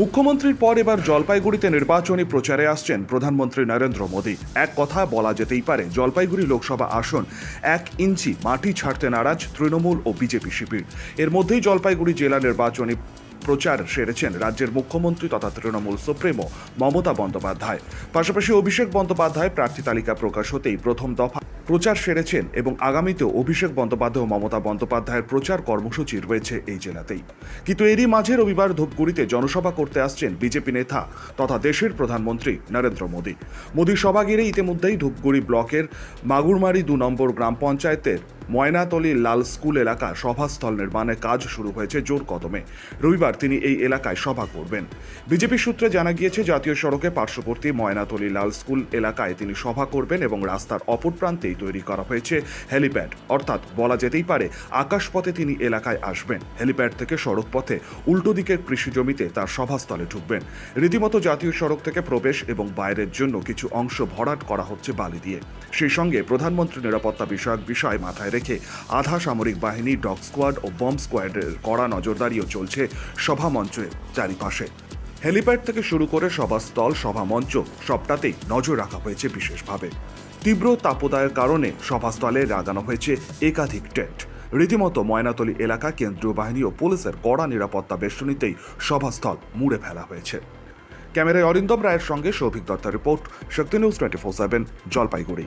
মুখ্যমন্ত্রীর পর এবার জলপাইগুড়িতে নির্বাচনী প্রচারে আসছেন প্রধানমন্ত্রী নরেন্দ্র মোদী। এক কথা বলা যেতেই পারে, জলপাইগুড়ি লোকসভা আসন এক ইঞ্চি মাটি ছাড়তে নারাজ তৃণমূল ও বিজেপি শিবির। এর মধ্যেই জলপাইগুড়ি জেলা নির্বাচনী প্রচার সেরেছেন রাজ্যের মুখ্যমন্ত্রী তথা তৃণমূল সুপ্রিমো মমতা বন্দ্যোপাধ্যায়। পাশাপাশি অভিষেক বন্দ্যোপাধ্যায় প্রার্থী তালিকা প্রকাশ হতেই প্রথম দফা প্রচার সেরেছেন এবং আগামীতেও অভিষেক বন্দ্যোপাধ্যায় ও মমতা বন্দ্যোপাধ্যায়ের প্রচার কর্মসূচি রয়েছে এই জেলাতেই। কিন্তু এরই মাঝে রবিবার ধূপগুড়িতে জনসভা করতে আসছেন বিজেপি নেতা তথা দেশের প্রধানমন্ত্রী নরেন্দ্র মোদী। মোদী সভা ঘিরে ইতিমধ্যেই ধূপগুড়ি ব্লকের মাগুরমারি দু নম্বর গ্রাম পঞ্চায়েতের ময়নাতলি লাল স্কুল এলাকা সভাস্থল নির্মাণের কাজ শুরু হয়েছে জোর কদমে। রবিবার তিনি এই এলাকায় সভা করবেন। বিজেপি সূত্রে জানা গিয়েছে, জাতীয় সড়কে পার্শ্ববর্তী ময়নাতলি লাল স্কুল এলাকায় তিনি সভা করবেন এবং রাস্তার অপর প্রান্তেই তৈরি করা হয়েছে হেলিপ্যাড। অর্থাৎ বলা যেতেই পারে, আকাশপথে তিনি এলাকায় আসবেন। হেলিপ্যাড থেকে সড়ক পথে উল্টো দিকের কৃষি জমিতে তার সভাস্থলে ঢুকবেন। রীতিমতো জাতীয় সড়ক থেকে প্রবেশ এবং বাইরের জন্য কিছু অংশ ভরাট করা হচ্ছে বালি দিয়ে। সেই সঙ্গে প্রধানমন্ত্রী নিরাপত্তা বিষয়ক বিষয় মাথায় রেখে আধা সামরিক বাহিনী, ডগ স্কোয়াড ও বম্ব স্কোয়াডের কড়া নজরদারিও চলছে সভামঞ্চের চারিপাশে। হেলিপ্যাড থেকে শুরু করে সভাস্থল সভামঞ্চ সবটাতেই নজর রাখা হয়েছে বিশেষভাবে। তীব্র তাপদায়ের কারণে সভাস্থলে লাগানো হয়েছে একাধিক টেন্ট। রীতিমতো ময়নাতলী এলাকা, কেন্দ্রীয় বাহিনী ও পুলিশের কড়া নিরাপত্তা বেষ্টনীতেই সভাস্থল মুড়ে ফেলা হয়েছে। ক্যামেরায় অরিন্দম রায়ের সঙ্গে Souvik দত্তার report Shakti news twenty four seven, Jalpaiguri.